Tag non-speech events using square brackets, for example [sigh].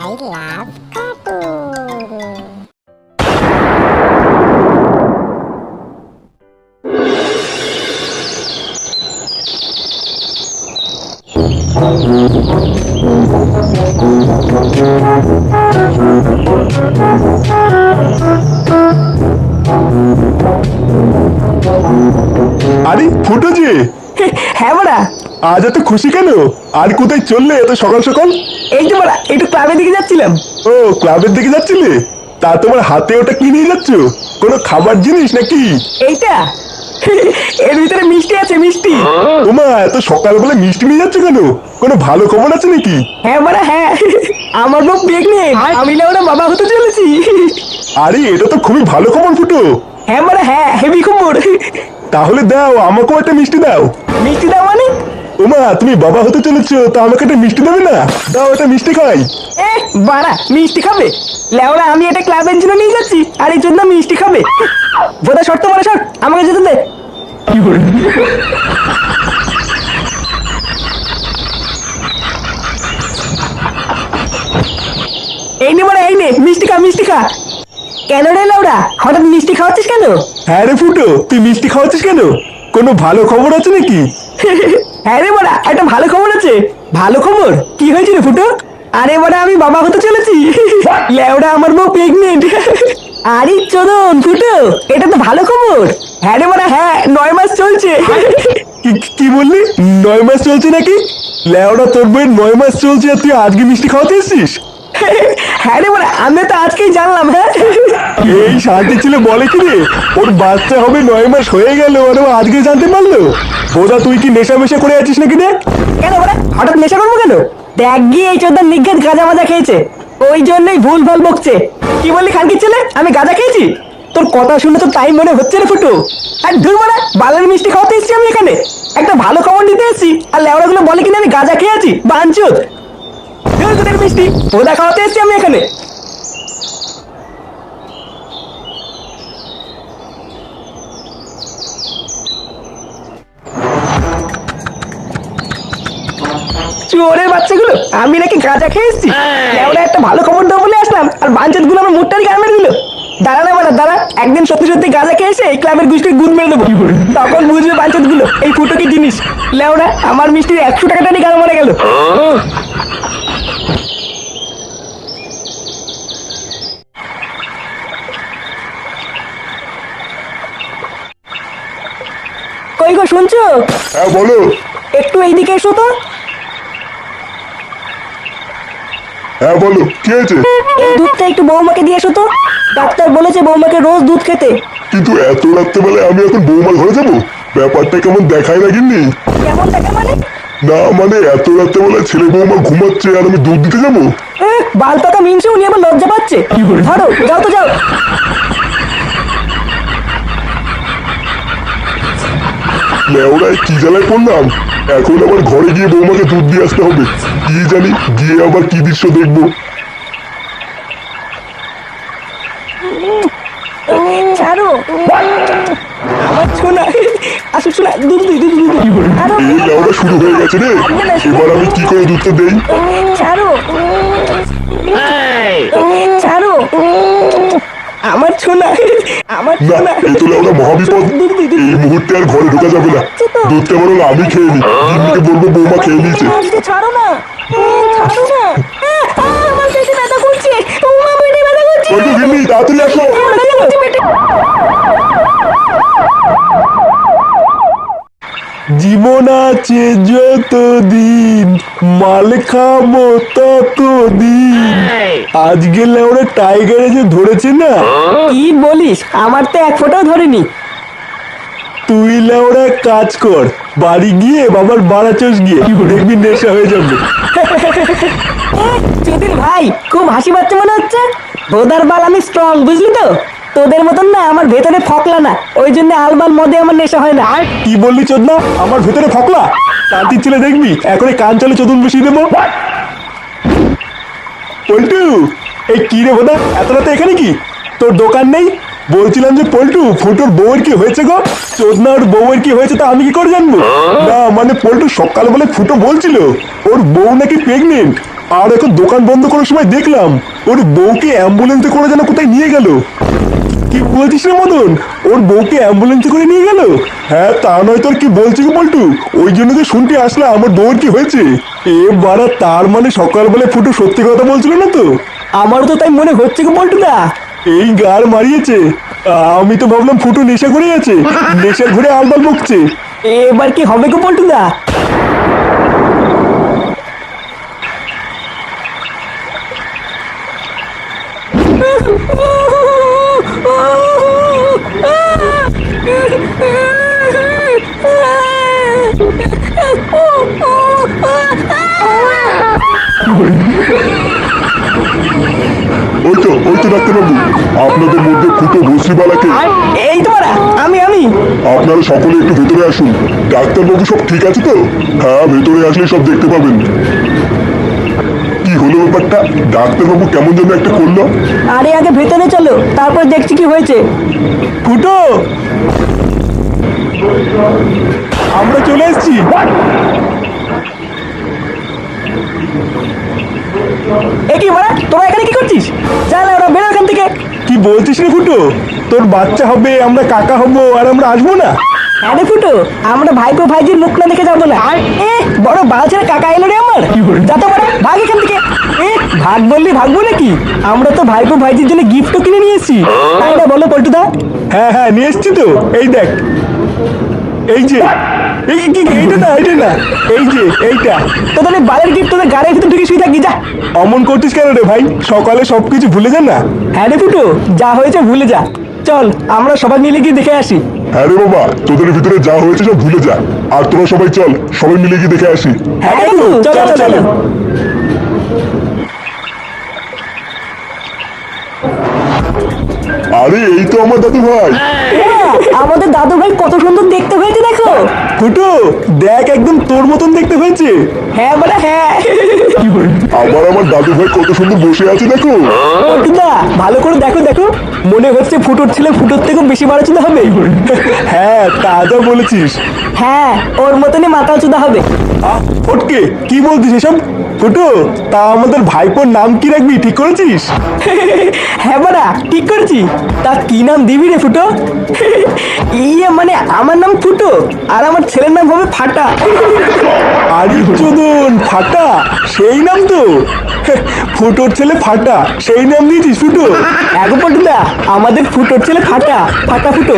I love cartoon. আরে ফুটো যে হ্যাঁ বড়া আজ এত খুশি কেন? আর কোথায় চললে এত সকাল সকাল? এই তো বড়া একটু ক্লাবের দিকে যাচ্ছিলাম। ও ক্লাবের দিকে যাচ্ছিলে? তা তোমার হাতে ওটা কি নিয়ে যাচ্ছ? কোনো খাবার জিনিস নাকি? এইটা? এর ভিতরে মিষ্টি আছে মিষ্টি। তোমা এত সকালবেলা মিষ্টি নিয়ে যাচ্ছ কেন? কোনো ভালো খবর আছে নাকি? হ্যাঁ বড়া হ্যাঁ। আমার বউ প্রেগনেন্ট আমি না ওরা বাবা হতে চলেছি। আরে এটা তো খুবই ভালো খবর ফুটো। হ্যাঁ বড়া হ্যাঁ হেভি খবর। তাহলে দাও আমাকেও একটা মিষ্টি দাও। মিষ্টি দাও মানে? ওমা তুমি বাবা হতে চলেছ তা আমাকে একটা মিষ্টি দেবে না? দাও একটা মিষ্টি খাই। এ বাড়া মিষ্টি খাবে? লেওরা আমি এটা ক্লাবের জন্য নিয়ে যাচ্ছি আর এই জন্য মিষ্টি খাবে। বোধা শর্ত বড়া শর্ট আমাকে যেতে দে। এই নে বড়া এই নে মিষ্টি খা মিষ্টি খা। কেন রে লেওরা হঠাৎ মিষ্টি খাওয়াচ্ছিস কেন? হ্যাঁ রে ফুটো তুই মিষ্টি খাওয়াচ্ছিস কেন? কোনো ভালো খবর আছে নাকি? হ্যাঁ রে বড়া, একটা ভালো খবর আছে। ভালো খবর? কি হয়েছে রে ফুটো? আরে বড়া, আমি বাবা হতে চলেছি। লেওড়া আমার বউ প্রেগনেন্ট আরে চোদন, ফুটো, এটা তো ভালো খবর। হ্যাঁ রে বড়া হ্যাঁ নয় মাস চলছে। কি- বললি? নয় মাস চলছে নাকি? লেওড়া তোর বইয়ের নয় মাস চলছে, আর তুই আজকে মিষ্টি খাওয়াতে এসছিস? হ্যাঁ রে বড়া আমি তো আজকেই জানলাম হ্যাঁ। এই শান্তি ছিল বলে কি রে? ওর বাচ্চা হবে নয় মাস হয়ে গেল আর ও আজকে জানতে পারল। বোধা তুই কি নেশা মেশা করে আছিস নাকি রে কেন বড়া হঠাৎ নেশা করব কেন? দেখ গিয়ে এই চোদ্দার নিজ্ঞাত গাঁজা মাজা খেয়েছে। ওই জন্যই ভুল ভালো বকছে। কি বললি খানকির ছেলে? আমি গাঁজা খেয়েছি? তোর কথা শুনে তো তাই মনে হচ্ছে রে ফুটু। আর ধুর মারা বালের মিষ্টি খাওয়াতে এসেছি আমি এখানে। একটা ভালো খবর নিতে এসেছি। আর লেওড়াগুলো বলে কিনা আমি গাঁজা খেয়েছি? বাঞ্চুত। মিষ্টি। এসেছি আমি এখানে। চোরের বাচ্চাগুলো আমি নাকি গাঁজা খেয়ে এসেছি। লেওরা একটা ভালো খবর দেবো বলে আসলাম আর বাঞ্চতগুলো আমার মুখটারি মেরে দিল। দাঁড়া না বেটা দাঁড়া। একদিন সত্যি সত্যি গাঁজা খেয়ে এসে এই ক্লাবের গুষ্টির গুদ মেরে দেবো। তখন বুঝবে বাঞ্চতগুলো এই ফুটো কি জিনিস। লেওরা আমার মিষ্টির একশো টাকাটা নিয়ে গান মারা গেল। হ্যাঁ বলো। একটু এইদিকে এসো তো। হ্যাঁ বলো কি হয়েছে? এই দুধটা একটু বৌমাকে দিয়ে এসো তো। ডাক্তার বলেছে বৌমাকে রোজ দুধ খেতে। কিন্তু এত রাত্রেবেলায় আমি এখন বৌমার ঘরে যাব? ব্যাপারটা কেমন দেখায় না কিন্নি কেমন? মানে না মানে এত রাত্রেবেলায় ছেলে বৌমা ঘুমাচ্ছে আর আমি দুধ দিতে যাব? বাল পাকা মিনছে উনি আবার লজ্জা পাচ্ছে। ধরো যাও তো যাও। লেওড়ায় কি জ্বালায় পড়লাম এখন আবার ঘরে গিয়ে বৌমাকে দুধ দিয়ে আসতে হবে। কি জানি গিয়ে আবার কি দৃশ্য দেখব। ছাড়ো। আমার শোনা আসো শোনা দুধ দিই দুধ দুধ এই লেওড়া শুরু হয়ে গেছে রে। এবার আমি কি করে দুধটা দেই? ছাড়ো। ছাড়ো। আমার শোনা আমার এই তো লেওড়া মহাবিপদ। এই মুহূর্তে আর ঘরে ঢোকা যাবে না। দুধটা বরং আমি খেয়ে নি। দিদিকে বলব বৌমা খেয়ে নিয়েছে। ছাড়ো না। ছাড়ো না। আহ, আহ, আমার পেটে ব্যথা করছে। ও পেটে ব্যথা করছে। ওই তো গিন্নি তাড়াতাড়ি আসো। ব্যথা করছে পেটে। জীবন আছে যতদিন মাল খাব ততদিন আজকে লেওড়া টাইগারে যে ধরেছে না? কি বলিস? আমার তো এক ফোঁটাও ধরেনি। তুই কাজ কর বাড়ি গিয়ে বাবার গিয়ে দেখবি নেশা হয়ে যাবে। চুদির ভাই খুব হাসি পাচ্ছে মনে হচ্ছে। বোদার বাল আমি স্ট্রং বুঝলি তো? তোদের মতন না আমার ভেতরে ফকলা না। ওই জন্য আলবাল মদে আমার নেশা হয় না। কি বললি চোদনা? আমার ভেতরে ফকলা? শান্তির ছেলে দেখবি? এখন কান চলে চতুন বসিয়ে দেবো। পল্টু, এই কি রে বোধা এত রাতে এখানে কি? তোর দোকান নেই? বলছিলাম যে পল্টু, ফুটোর বউয়ের কি হয়েছে গো? চোদনা ওর বউয়ের কি হয়েছে তা আমি কি করে জানব? না মানে পল্টু সকালবেলা ফুটো বলছিল, ওর বউ নাকি প্রেগনেন্ট আর এখন দোকান বন্ধ করার সময় দেখলাম, ওর বউকে অ্যাম্বুলেন্সে করে যেন কোথায় নিয়ে গেল। কি বলছিস রে মদন? ওর বউকে অ্যাম্বুলেন্সে করে নিয়ে গেল? হ্যাঁ তা নয় তোর কি বলছি কি বল্টু? ওই জন্য তো শুনতে আসলাম আমার বউর কি হয়েছে? এ বাড়া তার মানে সকালবেলায় ফুটু সত্যি কথা বলছিল না তো? আমারও তো তাই মনে হচ্ছে গো পল্টুদা এই গার মারিয়েছে। আমি তো ভাবলাম ফুটু নেশা করে আছে নেশার ঘুরে আলবাল বকছে। এবার কি হবে গো পল্টুদা [laughs] ওই তো ওই তো ডাক্তারবাবু আপনাদের মধ্যে ফুটো ভুসিবালাকে এই তো আমি আমি। আপনারা সকলে একটু ভেতরে আসুন। ডাক্তারবাবু সব ঠিক আছে তো? হ্যাঁ ভেতরে আসলে সব দেখতে পাবেন। কি হলো ব্যাপারটা? ডাক্তারবাবু কেমন যেন একটা করল। আরে আগে ভেতরে চলো তারপর দেখছি কি হয়েছে। ফুটো! আমরা চলে এসেছি। এ কি তোরা এখানে কি করছিস? যা না ওরা বেরো এখান থেকে। কি বলছিস রে ফুটো? তোর বাচ্চা হবে আমরা কাকা হব আর আমরা আসব না। আরে ফুটো আমরা ভাইপো ভাইজির মুখ না দেখে যাব না। আর এ বড় বালছের কাকা এলো রে আমার। যা তো বড় ভাগ এখান থেকে। এ ভাগ বললি ভাগবো নাকি? আমরা তো ভাইপো ভাইজির জন্য গিফটও কিনে নিয়ে এসেছি। তাই না বলো পল্টুদা? হ্যাঁ হ্যাঁ নিয়ে এসছি তো। এই দেখ। এই যে এইটা না এইটা না। এই যে এইটা। তোদের এই বালের গিফট তোদের গাড়ির ভিতরে ঢুকে শুয়ে থাকি যা। অমন করছিস কেন রে ভাই? সকালে সবকিছু ভুলে যান না? হ্যাঁ রে ফুটো যা হয়েছে ভুলে যা। চল আমরা সবাই মিলে গিয়ে দেখে আসি। হ্যাঁ রে বাবা তোদের ভিতরে যা হয়েছে সব ভুলে যা। আর তোরা সবাই চল সবাই মিলে গিয়ে দেখে আসি। হ্যাঁ কাকু চলো চলো আরে এই তো আমার দাদু ভাই হ্যাঁ, আমাদের দাদু ভাই কত সুন্দর দেখতে হয়েছে দেখো। ফুটো দেখ একদম তোর মতন দেখতে হয়েছে। হ্যাঁ বলে হ্যাঁ। আবার আমার দাদু ভাই কত সুন্দর বসে আছে দেখো। পল্টুদা ভালো করে দেখো দেখো। মনে হচ্ছে ফুটোর ছেলে ফুটোর থেকেও বেশি মারা চুদা হবে। হ্যাঁ তা যা বলেছিস। হ্যাঁ ওর মতনই মাথা চুদা হবে। ফটকে কি বলছিস এসব? ফুটো তা আমাদের ভাইপোর নাম কি রাখবি ঠিক করেছিস? হ্যাঁ বাড়া ঠিক করেছি। তা কি নাম দিবি রে ফুটো? ইয়ে মানে আমার নাম ফুটো আর আমার ছেলের নাম হবে ফাটা। আরে চোদন ফাটা, সেই নাম তো। ফুটোর ছেলে ফাটা, সেই নাম দিয়েছিস ফুটো। এক পটুদা আমাদের ফুটোর ছেলে ফাটা ফাটা ফুটো।